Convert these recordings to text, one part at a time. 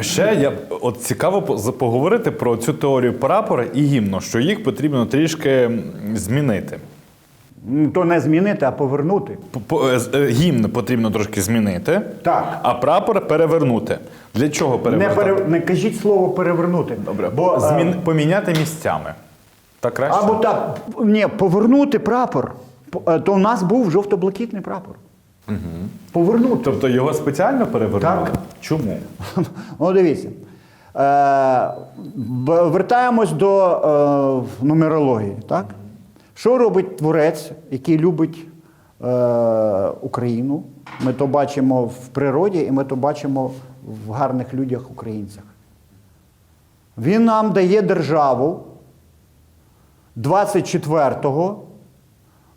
Ще я от цікаво поговорити про цю теорію прапора і гімну, що їх потрібно трішки змінити. Ну, То не змінити, а повернути. Е, е, Гімн потрібно трошки змінити, Так. а прапор перевернути. Для чого Не, пере... не кажіть слово перевернути. Добре, Бо, е, Змін... поміняти місцями. Так краще? Або так, ні, повернути прапор. То в нас був жовто-блакитний прапор. Угу. Повернути. Тобто його спеціально перевернули? Так. Чому? Ну, дивіться. Е, вертаємось до е, нумерології. Так? Що робить творець, який любить е, Україну? Ми то бачимо в природі і ми то бачимо в гарних людях українцях. Він нам дає державу 24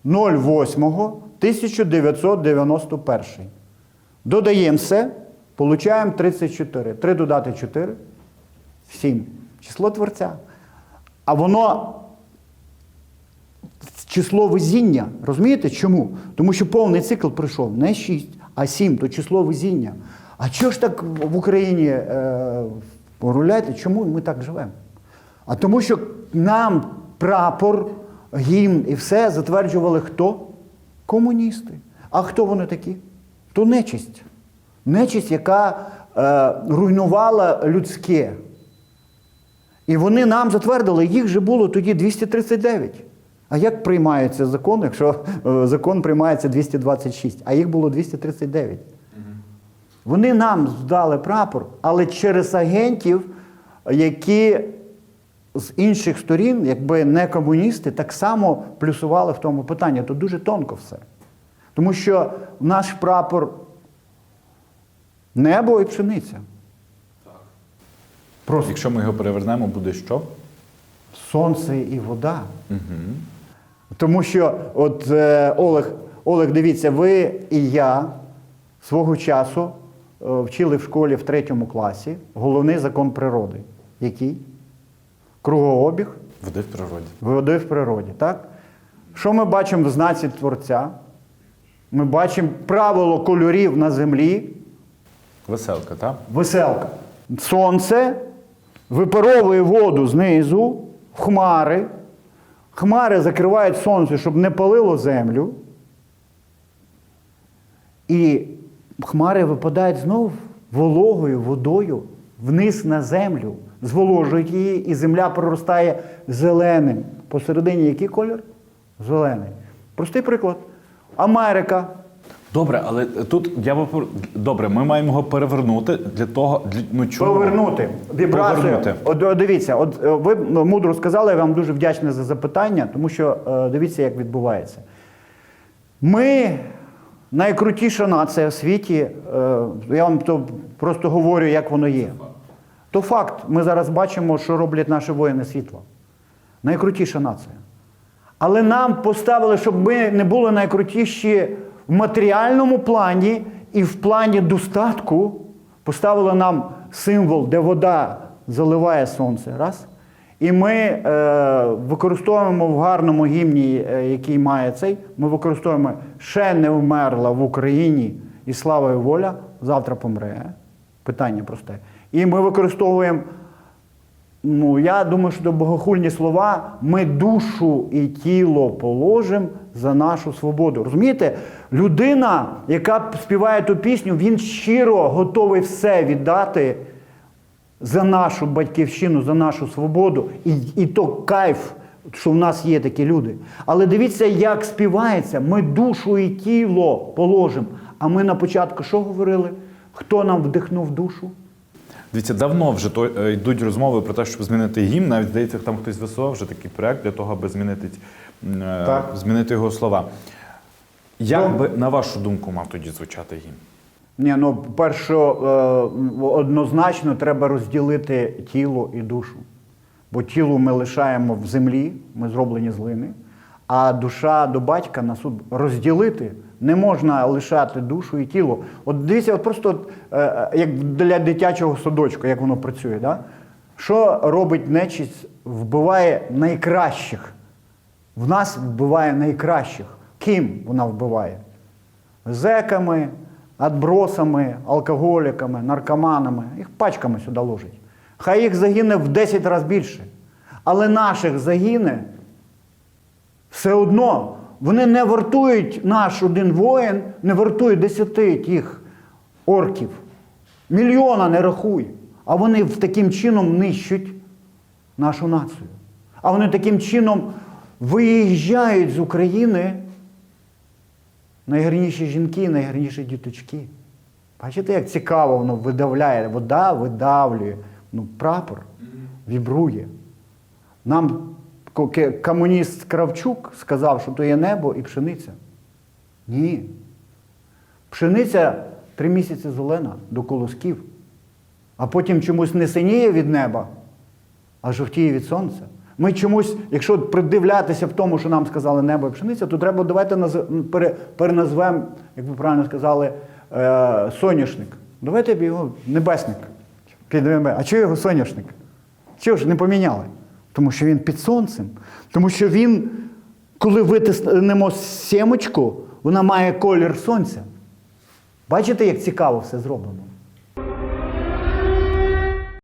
08 1991. Додаємо все, получаємо 34. 3 додати 4 7. Число творця. А воно число везіння. Розумієте чому? Тому що повний цикл прийшов не 6, а 7, то число везіння. А чого ж так в Україні е, поруляйте, чому ми так живемо? А тому, що нам прапор, гімн і все затверджували хто? Комуністи. А хто вони такі? То нечисть. Нечисть, яка е, руйнувала людське. І вони нам затвердили, їх же було тоді 239. А як приймається закон, якщо е, закон приймається 226, а їх було 239? Вони нам здали прапор, але через агентів, які з інших сторін, якби не комуністи, так само плюсували в тому питанні. Тут дуже тонко все. Тому що наш прапор небо і пшениця. Просто Якщо ми його перевернемо, буде що? сонце і вода. Тому що, от е, Олег, Олег, дивіться, ви і я свого часу е, вчили в школі в третьому класі головний закон природи. Який? Кругообіг Води в природі. води в природі. Так? Що ми бачимо в знаці Творця? Ми бачимо правило кольорів на землі, Веселка, так? веселка. Сонце випаровує воду знизу в хмари. Хмари закривають сонце, щоб не палило землю. І хмари випадають знов вологою водою вниз на землю, зволожують її, і земля проростає зеленим. Посередині який кольор? Зелений. Простий приклад. Америка. Добре, але тут я випор- Добре, ми маємо його перевернути для того. Для... Ну, чому? Повернути вібрацію. От, дивіться, от е, ви мудро сказали, я вам дуже вдячний за запитання, тому що е, дивіться, як відбувається. Ми найкрутіша нація в світі. е, Я вам то просто говорю, як воно є. То факт, ми зараз бачимо, що роблять наші воїни світла. Найкрутіша нація. Але нам поставили, щоб ми не були найкрутіші в матеріальному плані і в плані достатку, поставили нам символ, де вода заливає сонце. Раз. І ми е, використовуємо в гарному гімні, е, який має цей, ми використовуємо ще не вмерла в Україні і слава і воля, завтра помре. Питання просте. І ми використовуємо Ну, я думаю, що богохульні слова ми душу і тіло положимо за нашу свободу. Розумієте? Людина, яка співає ту пісню, він щиро готовий все віддати за нашу батьківщину, за нашу свободу. І, і то кайф, що в нас є такі люди. Але дивіться, як співається, ми душу і тіло положимо. А ми на початку що говорили? Хто нам вдихнув душу? Дивіться, давно вже то, е, йдуть розмови про те, щоб змінити гімн. Навіть здається, там хтось висував вже такий проект для того, аби змінити, е, Так. змінити його слова. Як Ну. би, на вашу думку, мав тоді звучати гімн? Ні, ну перше, е, однозначно треба розділити тіло і душу. Бо тіло ми лишаємо в землі, ми зроблені з глини, а душа до батька на суд розділити не можна лишати душу і тіло. От дивіться, от просто от, е, як для дитячого садочку, як воно працює. Да? Що робить нечисть? Вбиває найкращих. В нас вбиває найкращих. Ким вона вбиває? Зеками, отбросами, алкоголіками, наркоманами. Їх пачками сюди ложать. Хай їх загине в 10 разів більше. Але наших загине все одно. Вони не вартують наш один воїн, не вартує десяти тих орків. Мільйона не рахуй. А вони в таким чином нищать нашу націю. А вони таким чином виїжджають з України найгарніші жінки, найгарніші діточки. Бачите, як цікаво воно видавляє. Вода видавлює. Ну, прапор вібрує. Нам комуніст Кравчук сказав, що то є небо і пшениця. Ні. Пшениця три місяці зелена до колосків, а потім чомусь не синіє від неба, а жовтіє від сонця. Ми чомусь, якщо придивлятися в тому, що нам сказали небо і пшениця, то треба давайте наз- пере- переназвемо, як ви правильно сказали, е, соняшник. Давайте б його небесник. підведемо. А чого його соняшник? Чого ж не поміняли? Тому що він під сонцем. Тому що він, коли витиснемо сімочку, вона має колір сонця. Бачите, як цікаво все зроблено?